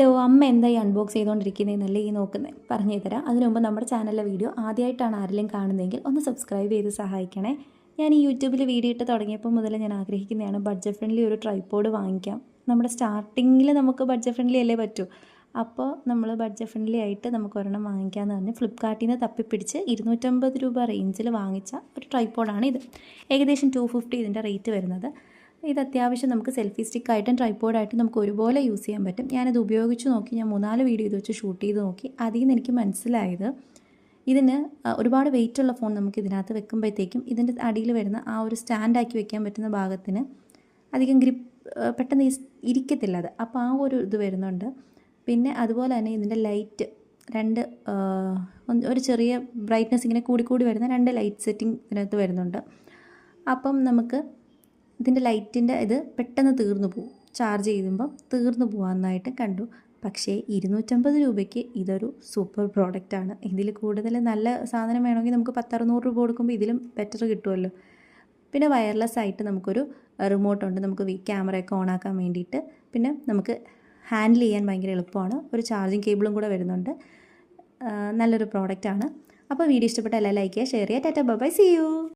Hello അമ്മ എന്തായി unbox ചെയ്തുകൊണ്ടിരിക്കുന്നതെന്നല്ലേ ഈ നോക്കുന്നത് പറഞ്ഞു തരാം അതിനു മുമ്പ് നമ്മുടെ ചാനലിലെ വീഡിയോ ആദ്യമായിട്ടാണ് ആരെങ്കിലും കാണുന്നതെങ്കിൽ ഒന്ന് സബ്സ്ക്രൈബ് ചെയ്ത് സഹായിക്കണേ. ഞാൻ ഈ യൂട്യൂബിൽ വീഡിയോ ഇട്ട് തുടങ്ങിയപ്പോൾ മുതൽ ഞാൻ ആഗ്രഹിക്കുന്നതാണ് ബഡ്ജറ്റ് ഫ്രണ്ട്ലി ഒരു ട്രൈപ്പോഡ് വാങ്ങിക്കാം. നമ്മുടെ സ്റ്റാർട്ടിങ്ങിൽ നമുക്ക് ബഡ്ജറ്റ് ഫ്രണ്ട്ലി അല്ലേ പറ്റൂ? അപ്പോൾ നമ്മൾ ബഡ്ജറ്റ് ഫ്രണ്ട്ലി ആയിട്ട് നമുക്ക് ഒരെണ്ണം വാങ്ങിക്കാമെന്ന് പറഞ്ഞ് ഫ്ലിപ്കാർട്ടിൽ നിന്ന് തപ്പിപ്പിടിച്ച് ഇരുന്നൂറ്റമ്പത് രൂപ റേഞ്ചിൽ വാങ്ങിച്ച ഒരു ട്രൈപ്പോഡാണ് ഇത്. ഏകദേശം ടു ഫിഫ്റ്റി ഇതിന്റെ റേറ്റ് വരുന്നത്. ഇത് അത്യാവശ്യം നമുക്ക് സെൽഫി സ്റ്റിക്കായിട്ടും ട്രൈപ്പോർഡായിട്ടും നമുക്ക് ഒരുപോലെ യൂസ് ചെയ്യാൻ പറ്റും. ഞാനത് ഉപയോഗിച്ച് നോക്കി ഞാൻ മൂന്നാൽ വീഡിയോ ഇത് വെച്ച് ഷൂട്ട് ചെയ്ത് നോക്കി. അതിൽ നിന്ന് എനിക്ക് മനസ്സിലായത് ഇതിന് ഒരുപാട് വെയിറ്റ് ഉള്ള ഫോൺ നമുക്ക് ഇതിനകത്ത് വെക്കുമ്പോഴത്തേക്കും ഇതിന്റെ അടിയിൽ വരുന്ന ആ ഒരു സ്റ്റാൻഡാക്കി വെക്കാൻ പറ്റുന്ന ഭാഗത്തിന് അധികം ഗ്രിപ്പ് പെട്ടെന്ന് ഇരിക്കത്തില്ല അത്. അപ്പോൾ ആ ഒരു ഇത് വരുന്നുണ്ട്. പിന്നെ അതുപോലെ തന്നെ ഇതിന്റെ ലൈറ്റ് രണ്ട് ഒരു ചെറിയ ബ്രൈറ്റ്നസ് ഇങ്ങനെ കൂടിക്കൂടി വരുന്ന രണ്ട് ലൈറ്റ് സെറ്റിംഗ് ഇതിനകത്ത് വരുന്നുണ്ട്. അപ്പം നമുക്ക് ഇതിന്റെ ലൈറ്റിന്റെ ഇത് പെട്ടെന്ന് തീർന്നു പോകും ചാർജ് ചെയ്യുമ്പം തീർന്നു പോകാമെന്നായിട്ട് കണ്ടു. പക്ഷേ ഇരുന്നൂറ്റമ്പത് രൂപയ്ക്ക് ഇതൊരു സൂപ്പർ പ്രോഡക്റ്റാണ് ഇതിൽ കൂടുതൽ നല്ല സാധനം വേണമെങ്കിൽ നമുക്ക് പത്തറുന്നൂറ് രൂപ കൊടുക്കുമ്പോൾ ഇതിലും ബെറ്റർ കിട്ടുമല്ലോ പിന്നെ വയർലെസ് ആയിട്ട് നമുക്കൊരു റിമോട്ട് ഉണ്ട്. നമുക്ക് ക്യാമറയൊക്കെ ഓൺ ആക്കാൻ വേണ്ടിയിട്ട്. പിന്നെ നമുക്ക് ഹാൻഡിൽ ചെയ്യാൻ ഭയങ്കര എളുപ്പമാണ്. ഒരു ചാർജിങ് കേബിളും കൂടെ വരുന്നുണ്ട്. നല്ലൊരു പ്രോഡക്റ്റാണ് അപ്പോൾ വീഡിയോ ഇഷ്ടപ്പെട്ട എല്ലാം ലൈക്ക് ചെയ്യുക ഷെയർ ചെയ്യുക. Tata by C U